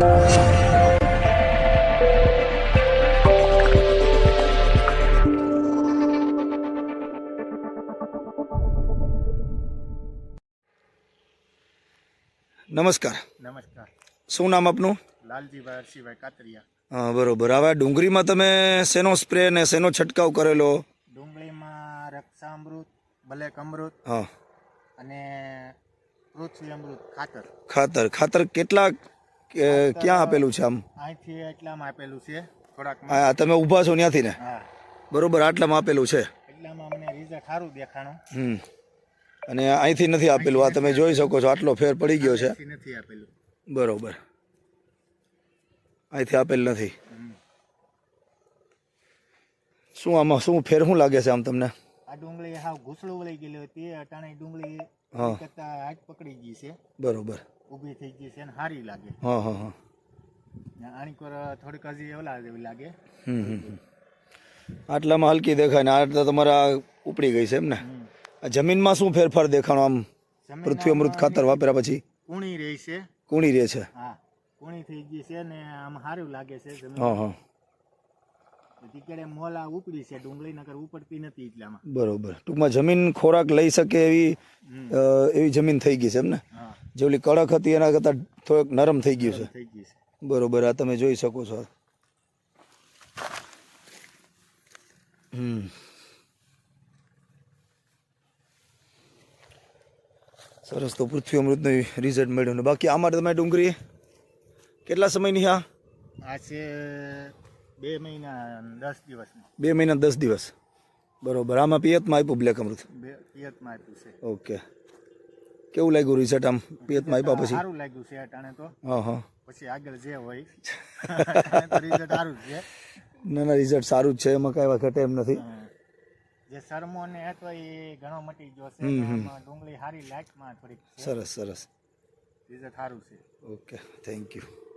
નમસ્કાર. નમસ્કાર. શું નામ આપનું? લાલજીભાઈ હરસિભાઈ કાતરિયા. હા બરોબર. હવે ડુંગળીમાં તમે શેનો સ્પ્રે ને શેનો છંટકાવ કરેલો? ડુંગળીમાં રક્ષામૃત બ્લેક અમૃત હા. અને પૃથ્વી અમૃત ખાતર. ખાતર. ખાતર કેટલા ક્યાં આપેલું છે આમ? અહીંથી એટલામાં આપેલું છે. થોડાક હા તમે ઊભા છો ત્યાંથી ને? હા. બરોબર આટલામાં આપેલું છે. એટલામાં અમને રિઝલ્ટ સારું દેખાણું. હમ. અને અહીંથી નથી આપેલું આ તમે જોઈ શકો છો આટલો ફેર પડી ગયો છે. નથી આપેલું. બરોબર. અહીંથી આપેલ નથી. શું આમાં શું ફેર શું લાગે છે આમ તમને? આ ડુંગળી હાવ ઘૂસડું વળી ગયેલી હતી અટાણે ડુંગળી હા. હાથ પકડી ગઈ છે. બરોબર. ઊભી થઈ ગઈ છે ને સારી લાગે. હા હા હા. ને આણી થોડીક હજી ઓલા જેવી લાગે. આટલામાં હલકી દેખાય ને આટલા તમારા ઉપડી ગઈ છે એમ ને? આ જમીનમાં શું ફેરફાર દેખાણો આમ? પૃથ્વી અમૃત ખાતર વાપર્યા પછી? કૂણી રહી છે. કૂણી રહે છે. હા કૂણી થઈ ગઈ છે ને આમ સારું લાગે છે હા હા. ટીકડે મોલા ઉપડી છે ડુંગળી નકર ઉપડતી નથી એટલામાં બરોબર. ટૂંકમાં જમીન ખોરાક લઈ શકે એવી એવી જમીન થઈ ગઈ છે એમ ને? જે ઓલી કડક હતી એના કરતાં થોડોક નરમ થઈ ગયું છે. બરોબર આ તમે જોઈ શકો છો. હમ. સરસ તો પૃથ્વી અમૃતનું રિઝલ્ટ મળ્યું ને. બાકી આમાં તમે ડુંગળી કેટલા સમયની હા? આ છે બે મહિના દસ દિવસ બે મહિના દસ દિવસ. બરોબર. આમાં પિયતમાં આપ્યું બ્લેક અમૃત? બે પિયતમાં આપ્યું છે. ઓકે. કેવું લાગ્યું રિઝલ્ટ આમ? પિયતમાં આપ્યા પછી? સારું લાગ્યું છે અટાણે તો. હા હા. પછી આગળ જે હોય. રિઝલ્ટ સારું છે. ના ના રિઝલ્ટ સારું જ છે. એમાં કાંઈ વખત ઘટે એમ નથી. જે સરમો ને હતો એ ઘણો મટી ગયો છે. ડુંગળી સારી લાઈટમાં થોડીક સરસ સરસ. રિઝલ્ટ સારું છે. ઓકે. Thank you